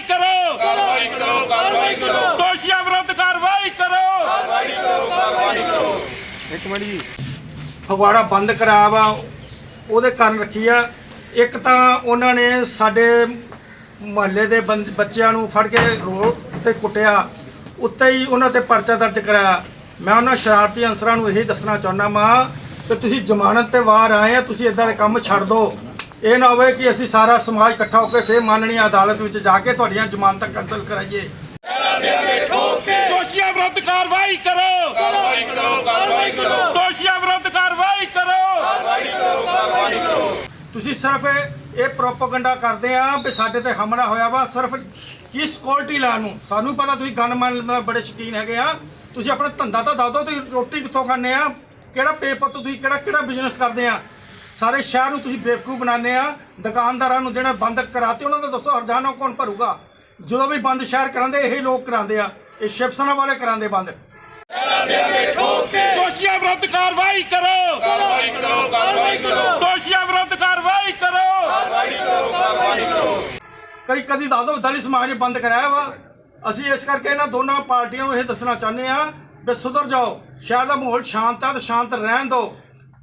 ਕਾਰਵਾਈ ਕਰੋ। ਕਾਰਵਾਈ ਕਰੋ ਕਾਰਵਾਈ ਕਰੋ। ਦੋਸ਼ੀਆਂ ਵਿਰੁੱਧ ਕਾਰਵਾਈ ਕਰੋ। ਕਾਰਵਾਈ ਕਰੋ ਕਾਰਵਾਈ ਕਰੋ। ਇੱਕ ਮਿੰਟ ਜੀ। ਫਗਵਾੜਾ ਬੰਦ ਕਰਾਇਆ ਵਾ ਉਹਦੇ ਕਾਰਨ ਰੱਖੀ ਆ। ਇੱਕ ਤਾਂ ਉਹਨਾਂ ਨੇ ਸਾਡੇ ਮੁਹੱਲੇ ਦੇ ਬੱਚਿਆਂ ਨੂੰ ਫੜ ਕੇ ਰੋਡ ਤੇ ਕੁੱਟਿਆ। ਉੱਤੇ ਹੀ ਉਹਨਾਂ ਤੇ ਪਰਚਾ ਦਰਜ ਕਰਾਇਆ। ਮੈਂ ਉਹਨਾਂ ਸ਼ਰਾਰਤੀ ਅਨਸਰਾਂ ਨੂੰ ਇਹੀ ਦੱਸਣਾ ਚਾਹੁੰਦਾ ਮਾਂ ਕਿ ਤੁਸੀਂ ਜ਼ਮਾਨਤ ਤੇ ਬਾਹਰ ਆਏ ਆ ਤੁਸੀਂ ਇਦਾਂ ਦੇ ਕੰਮ ਛੱਡ ਦਿਓ ਇਹ ਨਾ ਹੋਵੇ ਕਿ ਅਸੀਂ ਸਾਰਾ ਸਮਾਜ ਇਕੱਠਾ ਹੋ ਕੇ ਫੇਰ ਮਾਨਣੀ ਅਦਾਲਤ ਵਿੱਚ ਜਾ ਕੇ ਤੁਹਾਡੀਆਂ ਜ਼ਮਾਨਤਾਂ ਕੈਂਸਲ ਕਰਾਈਏ। ਦੋਸ਼ੀਆਂ ਵਿਰੁੱਧ ਕਾਰਵਾਈ ਕਰੋ। ਕਾਰਵਾਈ ਕਰੋ ਕਾਰਵਾਈ ਕਰੋ। ਦੋਸ਼ੀਆਂ ਵਿਰੁੱਧ ਕਾਰਵਾਈ ਕਰੋ। ਕਾਰਵਾਈ ਕਰੋ ਕਾਰਵਾਈ ਕਰੋ। ਤੁਸੀਂ ਸਿਰਫ ਇਹ- ਪ੍ਰੋਪਗੈਂਡਾ ਕਰਦੇ ਆ ਵੀ ਸਾਡੇ ਤੇ ਹਮਲਾ ਹੋਇਆ ਵਾ ਸਿਰਫ ਕੀ ਸਿਕਿਉਰਿਟੀ ਲੈਣ ਨੂੰ? ਸਾਨੂੰ ਪਤਾ ਤੁਸੀਂ ਗਨਮੈਨ ਦਾ ਬੜੇ ਸ਼ੌਕੀਨ ਹੈਗੇ ਆ। ਤੁਸੀਂ ਆਪਣਾ ਧੰਦਾ ਤਾਂ ਦੱਸ ਦਿਓ ਤੁਸੀਂ ਰੋਟੀ ਕਿੱਥੋਂ ਖਾਂਦੇ ਆ? ਕਿਹੜਾ ਪੇਪਰ ਤੋਂ ਤੁਸੀਂ ਕਿਹੜਾ ਕਿਹੜਾ ਬਿਜ਼ਨਸ ਕਰਦੇ ਆ? ਸਾਰੇ ਸ਼ਹਿਰ ਨੂੰ ਤੁਸੀਂ ਬੇਵਕੂਫ ਬਣਾਉਂਦੇ ਆ ਦੁਕਾਨਦਾਰਾਂ ਨੂੰ ਜਿਹੜਾ ਬੰਦ ਕਰਾਤੇ ਉਹਨਾਂ ਦਾ ਦੱਸੋ ਹਰਜਾਨਾ ਕੌਣ ਭਰੂਗਾ? ਜਦੋਂ ਵੀ ਬੰਦ ਸ਼ਹਿਰ ਕਰਾਉਂਦੇ ਇਹੀ ਲੋਕ ਕਰਾਉਂਦੇ ਆ ਇਹ ਸ਼ਿਵ ਸੈਨਾ ਵਾਲੇ ਕਰਾਉਂਦੇ ਬੰਦ। ਦੋਸ਼ੀਆਂ ਵਿਰੁੱਧ ਕਾਰਵਾਈ ਕਰੋ। ਕਾਰਵਾਈ ਕਰੋ ਕਾਰਵਾਈ ਕਰੋ। ਦੋਸ਼ੀਆਂ ਵਿਰੁੱਧ ਕਾਰਵਾਈ ਕਰੋ। ਕਾਰਵਾਈ ਕਰੋ ਕਾਰਵਾਈ ਕਰੋ। ਕਈ ਕਦੀ ਦੱਸ ਦਿਓ ਦਲਿਤ ਸਮਾਜ ਨੇ ਬੰਦ ਕਰਾਇਆ ਵਾ। ਅਸੀਂ ਇਸ ਕਰਕੇ ਇਹਨਾਂ ਦੋਨਾਂ ਪਾਰਟੀਆਂ ਨੂੰ ਇਹ ਦੱਸਣਾ ਚਾਹੁੰਦੇ ਆ ਵੀ ਸੁਧਰ ਜਾਓ ਸ਼ਹਿਰ ਦਾ ਮਾਹੌਲ ਸ਼ਾਂਤ ਆ ਤਾਂ ਸ਼ਾਂਤ ਰਹਿਣ ਦਿਓ।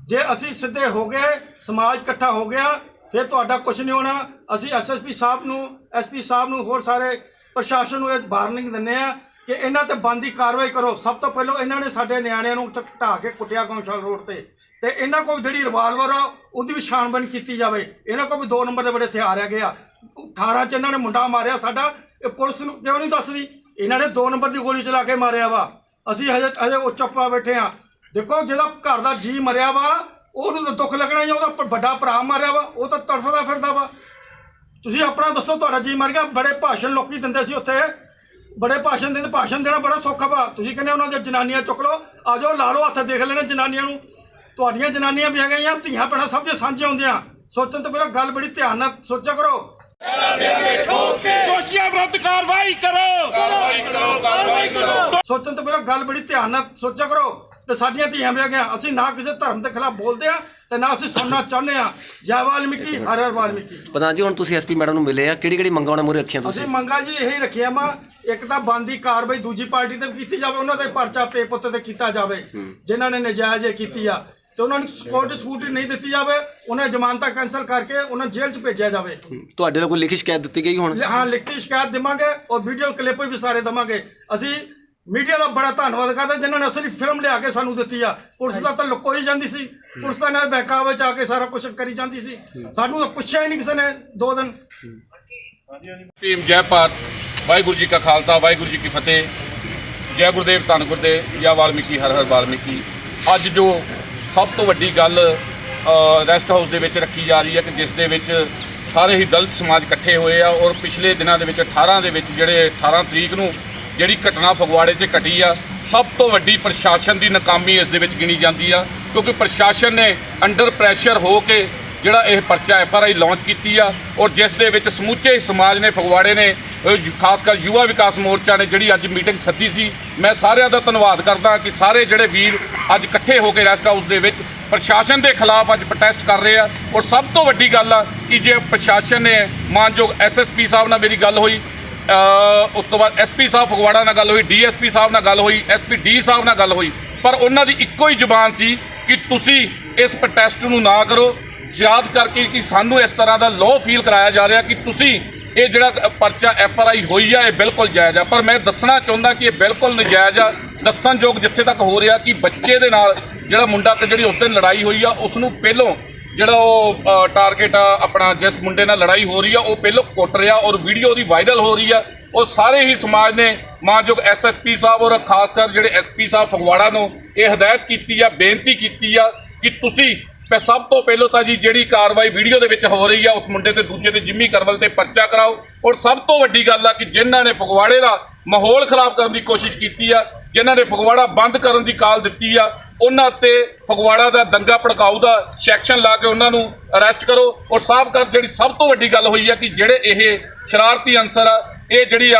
ਜੇ ਅਸੀਂ ਸਿੱਧੇ ਹੋ ਗਏ, ਸਮਾਜ ਇਕੱਠਾ ਹੋ ਗਿਆ, ਫਿਰ ਤੁਹਾਡਾ ਕੁਝ ਨਹੀਂ ਹੋਣਾ। ਅਸੀਂ ਐਸਐਸਪੀ ਸਾਹਿਬ ਨੂੰ ਐਸਪੀ ਸਾਹਿਬ ਨੂੰ ਹੋਰ ਸਾਰੇ ਪ੍ਰਸ਼ਾਸਨ ਨੂੰ ਇਹ ਵਾਰਨਿੰਗ ਦਿੰਦੇ ਆ ਕਿ ਇਹਨਾਂ ਤੇ ਬੰਦ ਕਾਰਵਾਈ ਕਰੋ। ਸਭ ਤੋਂ ਪਹਿਲਾਂ ਇਹਨਾਂ ਨੇ ਸਾਡੇ ਨਿਆਣਿਆਂ ਨੂੰ ਉੱਥੇ ਢਾਹ ਕੇ ਕੁੱਟਿਆ ਗੌਂਸ਼ਾਲ ਰੋਡ ਤੇ। ਤੇ ਇਹਨਾਂ ਕੋਲ ਜਿਹੜੀ ਰਿਵਾਲਵਰ ਆ, ਉਹਦੀ ਵੀ ਛਾਣਬੀਣ ਕੀਤੀ ਜਾਵੇ। ਇਹਨਾਂ ਕੋਲ ਵੀ ਦੋ ਨੰਬਰ ਦੇ ਬੜੇ ਹਥਿਆਰ ਹੈਗੇ ਆ। 18 ਚ ਇਹਨਾਂ ਨੇ ਮੁੰਡਾ ਮਾਰਿਆ ਸਾਡਾ। ਇਹ ਪੁਲਿਸ ਨੂੰ ਕਿਉਂ ਨਹੀਂ ਦੱਸਦੀ? ਇਹਨਾਂ ਨੇ ਦੋ ਨੰਬਰ ਦੀ ਗੋਲੀ ਚਲਾ ਕੇ ਮਾਰਿਆ ਵਾ। ਅਸੀਂ ਹਜੇ ਹਜੇ ਉਹ ਚੁੱਪਾ ਬੈਠੇ ਆ ਦੇਖੋ ਜਿਹਦਾ ਘਰ ਦਾ ਜੀ ਮਰਿਆ ਵਾ ਉਹਨੂੰ ਤਾਂ ਦੁੱਖ ਲੱਗਣਾ ਹੀ ਆ, ਉਹਦਾ ਪ- ਵੱਡਾ ਭਰਾ ਮਾਰਿਆ ਵਾ ਉਹ ਤਾਂ ਤੜਫਦਾ ਫਿਰਦਾ ਵਾ। ਤੁਸੀਂ ਆਪਣਾ ਦੱਸੋ ਤੁਹਾਡਾ ਜੀ ਮਰ ਗਿਆ ਬੜੇ ਭਾਸ਼ਣ ਲੋਕੀ ਦਿੰਦੇ ਸੀ ਉੱਥੇ। ਬੜੇ ਭਾਸ਼ਣ ਦਿੰਦੇ ਭਾਸ਼ਣ ਦੇਣਾ ਬੜਾ ਸੌਖਾ ਵਾ। ਤੁਸੀਂ ਕਹਿੰਦੇ ਉਹਨਾਂ ਦੀਆਂ ਜਨਾਨੀਆਂ ਚੁੱਕ ਲਓ ਆ ਜਾਓ ਲਾ ਲਓ ਹੱਥ ਦੇਖ ਲੈਣੇ ਜਨਾਨੀਆਂ ਨੂੰ। ਤੁਹਾਡੀਆਂ ਜਨਾਨੀਆਂ ਵੀ ਹੈਗੀਆਂ ਧੀਆਂ ਭੈਣਾਂ ਸਭ ਦੇ ਸਾਂਝੇ ਹੁੰਦੀਆਂ। ਸੋਚਣ ਤੋਂ ਪਹਿਲਾਂ ਗੱਲ ਬੜੀ ਧਿਆਨ ਨਾਲ ਸੋਚਿਆ ਕਰੋ। ਦੋਸ਼ੀਆਂ ਵਿਰੁੱਧ ਕਾਰਵਾਈ ਕਰੋ। ਕਾਰਵਾਈ ਕਰੋ ਕਾਰਵਾਈ ਕਰੋ। ਸੋਚਣ ਤੋਂ ਪਹਿਲਾਂ ਗੱਲ ਬੜੀ ਧਿਆਨ ਨਾਲ ਸੋਚਿਆ ਕਰੋ। ਤੇ ਸਾਡੀਆਂ ਧੀਆਂ ਵੀ ਹੈਗੀਆਂ ਅਸੀਂ ਨਾ ਕਿਸੇ ਧਰਮ ਦੇ ਖਿਲਾਫ ਬੋਲਦੇ ਆ ਤੇ ਨਾ ਅਸੀਂ ਸੁਣਨਾ ਚਾਹੁੰਦੇ ਆ। ਜੈ ਵਾਲਮੀਕੀ ਹਰ ਹਰ ਵਾਲਮੀਕੀ। ਪ੍ਰਧਾਨ ਜੀ ਹੁਣ ਤੁਸੀਂ ਐਸਪੀ ਮੈਡਮ ਨੂੰ ਮਿਲੇ ਆ ਕਿਹੜੀ ਕਿਹੜੀ ਮੰਗਾਂ ਉਹਨਾਂ ਮੂਰੇ ਰੱਖੀਆਂ ਤੁਸੀਂ? ਅਸੀਂ ਮੰਗਾ ਜੀ ਇਹੀ ਰੱਖਿਆ ਮਾ ਇੱਕ ਤਾਂ ਬੰਦੀ ਕਾਰਵਾਈ ਦੂਜੀ ਪਾਰਟੀ ਤੇ ਵੀ ਕੀਤੀ ਜਾਵੇ ਉਹਨਾਂ ਦੇ ਪਰਚਾ ਪੇ ਪੁੱਤ ਤੇ ਕੀਤਾ ਜਾਵੇ ਜਿਨ੍ਹਾਂ ਨੇ ਨਜਾਇਜ਼ ਇਹ ਕੀਤੀ ਆ। ਤੇ ਉਹਨਾਂ ਨੂੰ ਸਪੋਰਟ ਸਕੂਟੀ ਨਹੀਂ ਦਿੱਤੀ ਜਾਵੇ ਉਹਨਾਂ ਦੀ ਜ਼ਮਾਨਤਾਂ ਕੈਂਸਲ ਕਰਕੇ ਉਹਨਾਂ ਨੂੰ ਜੇਲ੍ਹ 'ਚ ਭੇਜਿਆ ਜਾਵੇ। ਤੁਹਾਡੇ ਨਾਲ ਕੋਈ ਲਿਖੀ ਸ਼ਿਕਾਇਤ ਦਿੱਤੀ ਗਈ ਹੁਣ? ਹਾਂ ਲਿਖਤੀ ਸ਼ਿਕਾਇਤ ਦੇਵਾਂਗੇ ਔਰ ਵੀਡੀਓ ਕਲਿੱਪ ਵੀ ਸਾਰੇ ਦੇਵਾਂਗੇ। ਅਸੀਂ ਮੀਡੀਆ ਦਾ ਬੜਾ ਧੰਨਵਾਦ ਕਰਦਾ, ਜਿਨ੍ਹਾਂ ਨੇ ਅਸਲੀ ਫਿਲਮ ਲਿਆ ਕੇ ਸਾਨੂੰ ਦਿੱਤੀ ਆ। ਪੁਲਿਸ ਦਾ ਤਾਂ ਲੁਕੋ ਹੀ ਜਾਂਦੀ ਸੀ। ਪੁਲਿਸ ਦਾ ਨਾਲ ਬਹਿਕਾਵੇ ਚ ਆ ਕੇ ਸਾਰਾ ਕੁਝ ਕਰੀ ਜਾਂਦੀ ਸੀ। ਸਾਨੂੰ ਤਾਂ ਪੁੱਛਿਆ ਹੀ ਨਹੀਂ ਕਿਸੇ ਨੇ ਦੋ ਦਿਨ। ਭੀਮ ਜੈ ਭਾਰਤ, ਵਾਹਿਗੁਰੂ ਜੀ ਕਾ ਖਾਲਸਾ, ਵਾਹਿਗੁਰੂ ਜੀ ਕੀ ਫਤਿਹ। ਜੈ ਗੁਰਦੇਵ, ਧੰਨ ਗੁਰਦੇਵ, ਜਾਂ ਵਾਲਮੀਕੀ, ਹਰ ਹਰ ਵਾਲਮੀਕੀ। ਅੱਜ ਜੋ ਸਭ ਤੋਂ ਵੱਡੀ ਗੱਲ ਰੈਸਟ ਹਾਊਸ ਦੇ ਵਿੱਚ ਰੱਖੀ ਜਾ ਰਹੀ ਹੈ ਕਿ ਜਿਸ ਦੇ ਵਿੱਚ ਸਾਰੇ ਹੀ ਦਲਿਤ ਸਮਾਜ ਇਕੱਠੇ ਹੋਏ ਆ ਔਰ ਪਿਛਲੇ ਦਿਨਾਂ ਦੇ ਵਿੱਚ 18 ਦੇ ਵਿੱਚ ਜਿਹੜੇ 18 ਤਰੀਕ ਨੂੰ ਜਿਹੜੀ ਘਟਨਾ ਫਗਵਾੜੇ 'ਚ ਘਟੀ ਆ, ਸਭ ਤੋਂ ਵੱਡੀ ਪ੍ਰਸ਼ਾਸਨ ਦੀ ਨਾਕਾਮੀ ਇਸ ਦੇ ਵਿੱਚ ਗਿਣੀ ਜਾਂਦੀ ਆ, ਕਿਉਂਕਿ ਪ੍ਰਸ਼ਾਸਨ ਨੇ ਅੰਡਰ ਪ੍ਰੈਸ਼ਰ ਹੋ ਕੇ ਜਿਹੜਾ ਇਹ ਪਰਚਾ ਐਫ ਆਰ ਆਈ ਲਾਂਚ ਕੀਤੀ ਆ ਔਰ ਜਿਸ ਦੇ ਵਿੱਚ ਸਮੁੱਚੇ ਸਮਾਜ ਨੇ ਫਗਵਾੜੇ ਨੇ ਖਾਸ ਕਰ ਯੁਵਾ ਵਿਕਾਸ ਮੋਰਚਾ ਨੇ ਜਿਹੜੀ ਅੱਜ ਮੀਟਿੰਗ ਸੱਦੀ ਸੀ, ਮੈਂ ਸਾਰਿਆਂ ਦਾ ਧੰਨਵਾਦ ਕਰਦਾ ਕਿ ਸਾਰੇ ਜਿਹੜੇ ਵੀਰ ਅੱਜ ਇਕੱਠੇ ਹੋ ਕੇ ਰੈਸਟ ਹਾਊਸ ਦੇ ਵਿੱਚ ਪ੍ਰਸ਼ਾਸਨ ਦੇ ਖਿਲਾਫ ਅੱਜ ਪ੍ਰੋਟੈਸਟ ਕਰ ਰਹੇ ਆ ਔਰ ਸਭ ਤੋਂ ਵੱਡੀ ਗੱਲ ਆ ਕਿ ਜੇ ਪ੍ਰਸ਼ਾਸਨ ਨੇ ਮਾਨਯੋਗ ਐਸਐਸਪੀ ਸਾਹਿਬ ਨਾਲ ਮੇਰੀ ਗੱਲ ਹੋਈ ਉਸ ਤੋਂ ਬਾਅਦ ਐਸਪੀ ਸਾਹਿਬ ਫਗਵਾੜਾ ਨਾਲ ਗੱਲ ਹੋਈ ਡੀਐਸਪੀ ਸਾਹਿਬ ਨਾਲ ਗੱਲ ਹੋਈ ਐਸਪੀ ਡੀ ਸਾਹਿਬ ਨਾਲ ਗੱਲ ਹੋਈ। ਪਰ ਉਹਨਾਂ ਦੀ ਇੱਕੋ ਹੀ ਜ਼ੁਬਾਨ ਸੀ ਕਿ ਤੁਸੀਂ ਇਸ ਪ੍ਰੋਟੈਸਟ ਨੂੰ ਨਾ ਕਰੋ। ਯਾਦ ਕਰਕੇ ਕਿ ਸਾਨੂੰ ਇਸ ਤਰ੍ਹਾਂ ਦਾ ਲੋ ਫੀਲ ਕਰਾਇਆ ਜਾ ਰਿਹਾ ਕਿ ਤੁਸੀਂ ਇਹ ਜਿਹੜਾ ਪਰਚਾ ਐਫ ਆਰ ਆਈ ਹੋਈ ਆ, ਇਹ ਬਿਲਕੁਲ ਜਾਇਜ਼ ਆ। ਪਰ ਮੈਂ ਦੱਸਣਾ ਚਾਹੁੰਦਾ ਕਿ ਇਹ ਬਿਲਕੁਲ ਨਜਾਇਜ਼ ਆ। ਦੱਸਣਯੋਗ ਜਿੱਥੇ ਤੱਕ ਹੋ ਰਿਹਾ ਕਿ ਬੱਚੇ ਦੇ ਨਾਲ ਜਿਹੜਾ ਮੁੰਡਾ ਤੇ ਜਿਹੜੀ ਉਸ ਦਿਨ ਲੜਾਈ ਹੋਈ ਆ ਉਸ ਨੂੰ ਪਹਿਲੋਂ ਜਿਹੜਾ ਉਹ ਟਾਰਗੇਟ ਆ, ਆਪਣਾ ਜਿਸ ਮੁੰਡੇ ਨਾਲ ਲੜਾਈ ਹੋ ਰਹੀ ਆ, ਉਹ ਪਹਿਲੋਂ ਕੁੱਟ ਰਿਹਾ ਔਰ ਵੀਡੀਓ ਉਹਦੀ ਵਾਇਰਲ ਹੋ ਰਹੀ ਆ। ਉਹ ਸਾਰੇ ਹੀ ਸਮਾਜ ਨੇ ਮਾਨਯੋਗ ਐਸਐਸਪੀ ਸਾਹਿਬ ਔਰ ਖਾਸ ਕਰ ਜਿਹੜੇ ਐਸਪੀ ਸਾਹਿਬ ਫਗਵਾੜਾ ਨੂੰ ਇਹ ਹਦਾਇਤ ਕੀਤੀ ਆ, ਬੇਨਤੀ ਕੀਤੀ ਆ ਕਿ ਤੁਸੀਂ ਪੈ, ਸਭ ਤੋਂ ਪਹਿਲਾਂ ਤਾਂ ਜੀ ਜਿਹੜੀ ਕਾਰਵਾਈ ਵੀਡੀਓ ਦੇ ਵਿੱਚ ਹੋ ਰਹੀ ਆ, ਉਸ ਮੁੰਡੇ ਤੇ ਦੂਜੇ ਤੇ ਜਿੰਮੀ ਕਰਵਲ ਤੇ ਪਰਚਾ ਕਰਾਓ। ਔਰ ਸਭ ਤੋਂ ਵੱਡੀ ਗੱਲ ਆ ਕਿ ਜਿਨ੍ਹਾਂ ਨੇ ਫਗਵਾੜੇ ਦਾ ਮਾਹੌਲ ਖਰਾਬ ਕਰਨ ਦੀ ਕੋਸ਼ਿਸ਼ ਕੀਤੀ ਆ, ਜਿਨ੍ਹਾਂ ਨੇ ਫਗਵਾੜਾ ਬੰਦ ਕਰਨ ਦੀ ਕਾਲ ਦਿੱਤੀ ਆ ਉਹਨਾਂ ਤੇ ਫਗਵਾੜਾ ਦਾ ਦੰਗਾ ਭੜਕਾਊ ਦਾ ਸੈਕਸ਼ਨ ਲਾ ਕੇ ਉਹਨਾਂ ਨੂੰ ਅਰੈਸਟ ਕਰੋ। ਔਰ ਸਾਫ਼ ਕਰ ਜਿਹੜੀ ਸਭ ਤੋਂ ਵੱਡੀ ਗੱਲ ਹੋਈ ਆ ਕਿ ਜਿਹੜੇ ਇਹ ਸ਼ਰਾਰਤੀ ਅਨਸਰ ਆ, ਇਹ ਜਿਹੜੀ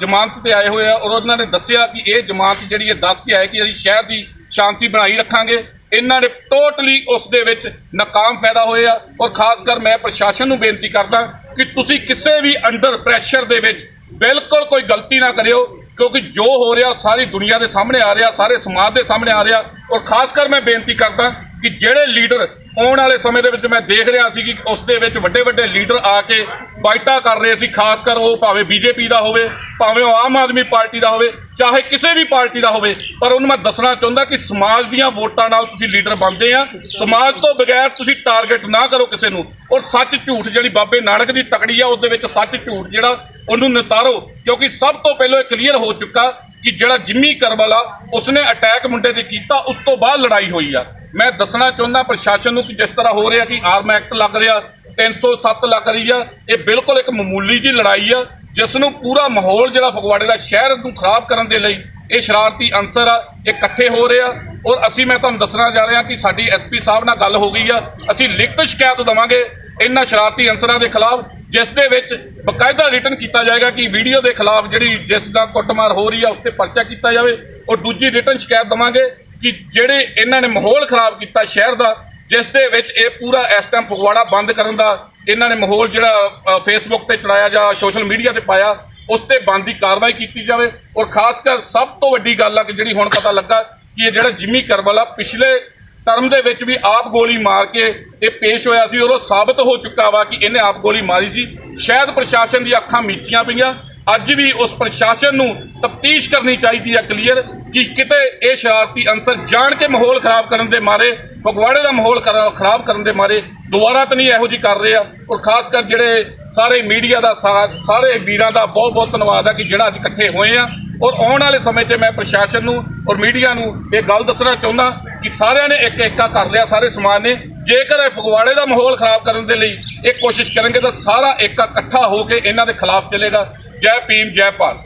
ਜ਼ਮਾਨਤ ਤੇ ਆਏ ਹੋਏ ਆ, ਔਰ ਉਹਨਾਂ ਨੇ ਦੱਸਿਆ ਕਿ ਇਹ ਜ਼ਮਾਨਤ ਜਿਹੜੀ ਇਹ ਦੱਸ ਕੇ ਆਏ ਕਿ ਅਸੀਂ ਸ਼ਹਿਰ ਦੀ ਸ਼ਾਂਤੀ ਬਣਾਈ ਰੱਖਾਂਗੇ। ਇਹਨਾਂ ਨੇ ਟੋਟਲੀ ਉਸ ਦੇ ਵਿੱਚ ਨਾਕਾਮ ਫਾਇਦਾ ਹੋਏ ਆ। ਔਰ ਖਾਸ ਕਰ ਮੈਂ ਪ੍ਰਸ਼ਾਸਨ ਨੂੰ ਬੇਨਤੀ ਕਰਦਾ ਕਿ ਤੁਸੀਂ ਕਿਸੇ ਵੀ ਅੰਡਰ ਪ੍ਰੈਸ਼ਰ ਦੇ ਵਿੱਚ ਬਿਲਕੁਲ ਕੋਈ ਗਲਤੀ ਨਾ ਕਰਿਓ, ਕਿਉਂਕਿ ਜੋ ਹੋ ਰਿਹਾ ਸਾਰੀ ਦੁਨੀਆ ਦੇ ਸਾਹਮਣੇ ਆ ਰਿਹਾ, ਸਾਰੇ ਸਮਾਜ ਦੇ ਸਾਹਮਣੇ ਆ ਰਿਹਾ ਔਰ ਖਾਸ ਕਰ ਮੈਂ ਬੇਨਤੀ ਕਰਦਾ ਕਿ ਜਿਹੜੇ ਲੀਡਰ ਆਉਣ ਵਾਲੇ ਸਮੇਂ ਦੇ ਵਿੱਚ ਮੈਂ ਦੇਖ ਰਿਹਾ ਸੀ ਕਿ ਉਸ ਦੇ ਵਿੱਚ ਵੱਡੇ ਵੱਡੇ ਲੀਡਰ ਆ ਕੇ ਬਾਈਟਾਂ ਕਰ ਰਹੇ ਸੀ, ਖਾਸ ਕਰ ਉਹ ਭਾਵੇਂ ਬੀਜੇਪੀ ਦਾ ਹੋਵੇ, ਭਾਵੇਂ ਉਹ ਆਮ ਆਦਮੀ ਪਾਰਟੀ ਦਾ ਹੋਵੇ, ਚਾਹੇ ਕਿਸੇ ਵੀ ਪਾਰਟੀ ਦਾ ਹੋਵੇ, ਪਰ ਉਹਨੂੰ ਮੈਂ ਦੱਸਣਾ ਚਾਹੁੰਦਾ ਕਿ ਸਮਾਜ ਦੀਆਂ ਵੋਟਾਂ ਨਾਲ ਤੁਸੀਂ ਲੀਡਰ ਬਣਦੇ ਆ। ਸਮਾਜ ਤੋਂ ਬਗੈਰ ਤੁਸੀਂ ਟਾਰਗੇਟ ਨਾ ਕਰੋ ਕਿਸੇ ਨੂੰ। ਔਰ ਸੱਚ ਝੂਠ ਜਿਹੜੀ ਬਾਬੇ ਨਾਨਕ ਦੀ ਤਕੜੀ ਆ, ਉਹਦੇ ਵਿੱਚ ਸੱਚ ਝੂਠ ਜਿਹੜਾ ਉਹਨੂੰ ਨਿਤਾਰੋ, ਕਿਉਂਕਿ ਸਭ ਤੋਂ ਪਹਿਲਾਂ ਇਹ ਕਲੀਅਰ ਹੋ ਚੁੱਕਾ ਕਿ ਜਿਹੜਾ ਜਿੰਮੀ ਕਰਬਲ ਆ ਉਸਨੇ ਅਟੈਕ ਮੁੰਡੇ ਤੇ ਕੀਤਾ, ਉਸ ਤੋਂ ਬਾਅਦ ਲੜਾਈ ਹੋਈ ਆ। ਮੈਂ ਦੱਸਣਾ ਚਾਹੁੰਦਾ ਪ੍ਰਸ਼ਾਸਨ ਨੂੰ ਕਿ ਜਿਸ ਤਰ੍ਹਾਂ ਹੋ ਰਿਹਾ ਕਿ ਆਰਮ ਐਕਟ ਲੱਗ ਰਿਹਾ 307 ਲੱਗ ਰਹੀ ਆ, ਇਹ ਬਿਲਕੁਲ ਇੱਕ ਮਾਮੂਲੀ ਜੀ ਲੜਾਈ ਆ, ਜਿਸ ਨੂੰ ਪੂਰਾ ਮਾਹੌਲ ਜਿਹੜਾ ਫਗਵਾੜੇ ਦਾ ਸ਼ਹਿਰ ਨੂੰ ਖਰਾਬ ਕਰਨ ਦੇ ਲਈ ਇਹ ਸ਼ਰਾਰਤੀ ਅੰਸਰ ਆ, ਇਹ ਇਕੱਠੇ ਹੋ ਰਹੇ ਆ। ਔਰ ਅਸੀਂ, ਮੈਂ ਤੁਹਾਨੂੰ ਦੱਸਣਾ ਜਾ ਰਿਹਾ ਕਿ ਸਾਡੀ ਐਸਪੀ ਸਾਹਿਬ ਨਾਲ ਗੱਲ ਹੋ ਗਈ ਆ, ਅਸੀਂ ਲਿਖਤ ਸ਼ਿਕਾਇਤ ਦਵਾਂਗੇ ਇਹਨਾਂ ਸ਼ਰਾਰਤੀ ਅੰਸਰਾਂ ਦੇ ਖਿਲਾਫ। ਜਿਸ ਦੇ ਵਿੱਚ ਬਕਾਇਦਾ ਰਿਟਨ ਕੀਤਾ ਜਾਏਗਾ ਕਿ ਵੀਡੀਓ ਦੇ ਖਿਲਾਫ ਜਿਹੜੀ ਜਿਸ ਦਾ ਕੁੱਟਮਾਰ ਹੋ ਰਹੀ ਆ, ਉਸ ਤੇ ਪਰਚਾ ਕੀਤਾ ਜਾਵੇ। ਔਰ ਦੂਜੀ ਰਿਟਨ ਸ਼ਿਕਾਇਤ ਦਵਾਂਗੇ ਕਿ ਜਿਹੜੇ ਇਹਨਾਂ ਨੇ ਮਾਹੌਲ ਖਰਾਬ ਕੀਤਾ ਸ਼ਹਿਰ ਦਾ, ਜਿਸ ਦੇ ਵਿੱਚ ਇਹ ਪੂਰਾ ਇਸ ਟਾਈਮ ਫਗਵਾੜਾ ਬੰਦ ਕਰਨ ਦਾ, ਇਹਨਾਂ ਨੇ ਮਾਹੌਲ ਜਿਹੜਾ ਫੇਸਬੁੱਕ ਤੇ ਚੜਾਇਆ ਜਾਂ ਸੋਸ਼ਲ ਮੀਡੀਆ ਤੇ ਪਾਇਆ, ਉਸ ਤੇ ਬੰਦ ਦੀ ਕਾਰਵਾਈ ਕੀਤੀ ਜਾਵੇ। ਔਰ ਖਾਸ ਕਰ ਸਭ ਤੋਂ ਵੱਡੀ ਗੱਲ ਆ ਕਿ ਜਿਹੜੀ ਹੁਣ ਪਤਾ ਲੱਗਾ ਕਿ ਇਹ ਜਿਹੜਾ ਜਿਮੀ ਕਰਵਾਲਾ ਪਿਛਲੇ ਧਰਮ ਦੇ ਵਿੱਚ ਵੀ ਆਪ ਗੋਲੀ ਮਾਰ ਕੇ ਇਹ ਪੇਸ਼ ਹੋਇਆ ਸੀ ਔਰ ਉਹ ਸਾਬਤ ਹੋ ਚੁੱਕਾ ਵਾ ਕਿ ਇਹਨੇ ਆਪ ਗੋਲੀ ਮਾਰੀ ਸੀ। ਸ਼ਾਇਦ ਪ੍ਰਸ਼ਾਸਨ ਦੀ ਅੱਖਾਂ ਮੀਚੀਆਂ ਪਈਆਂ। ਅੱਜ ਵੀ ਉਸ ਪ੍ਰਸ਼ਾਸਨ ਨੂੰ ਤਫਤੀਸ਼ ਕਰਨੀ ਚਾਹੀਦੀ ਹੈ ਕਲੀਅਰ, ਕਿ ਕਿਤੇ ਇਹ ਸ਼ਰਾਰਤੀ ਅੰਸਰ ਜਾਣ ਕੇ ਮਾਹੌਲ ਖਰਾਬ ਕਰਨ ਦੇ ਮਾਰੇ, ਫਗਵਾੜੇ ਦਾ ਮਾਹੌਲ ਖਰਾ- ਖਰਾਬ ਕਰਨ ਦੇ ਮਾਰੇ, ਦੁਬਾਰਾ ਤਾਂ ਨਹੀਂ ਇਹੋ ਜੀ ਕਰ ਰਹੇ ਆ। ਔਰ ਖਾਸ ਕਰ ਜਿਹੜੇ ਸਾਰੇ ਮੀਡੀਆ ਦਾ ਸਾਥ ਸਾਰੇ ਵੀਰਾਂ ਦਾ ਬਹੁਤ ਬਹੁਤ ਧੰਨਵਾਦ ਹੈ ਕਿ ਜਿਹੜਾ ਅੱਜ ਇਕੱਠੇ ਹੋਏ ਆ। ਔਰ ਆਉਣ ਵਾਲੇ ਸਮੇਂ 'ਚ ਮੈਂ ਪ੍ਰਸ਼ਾਸਨ ਨੂੰ ਔਰ ਮੀਡੀਆ ਨੂੰ ਇਹ ਗੱਲ ਦੱਸਣਾ ਚਾਹੁੰਦਾ ਕਿ ਸਾਰਿਆਂ ਨੇ ਇੱਕ ਏਕਾ ਕਰ ਲਿਆ, ਸਾਰੇ ਸਮਾਜ ਨੇ। ਜੇਕਰ ਇਹ ਫਗਵਾੜੇ ਦਾ ਮਾਹੌਲ ਖਰਾਬ ਕਰਨ ਦੇ ਲਈ ਇਹ ਕੋਸ਼ਿਸ਼ ਕਰਨਗੇ ਤਾਂ ਸਾਰਾ ਏਕਾ ਇਕੱਠਾ ਹੋ ਕੇ ਇਹਨਾਂ ਦੇ ਖਿਲਾਫ ਚੱਲੇਗਾ। ਜੈ ਭੀਮ, ਜੈ ਭਾਰਤ।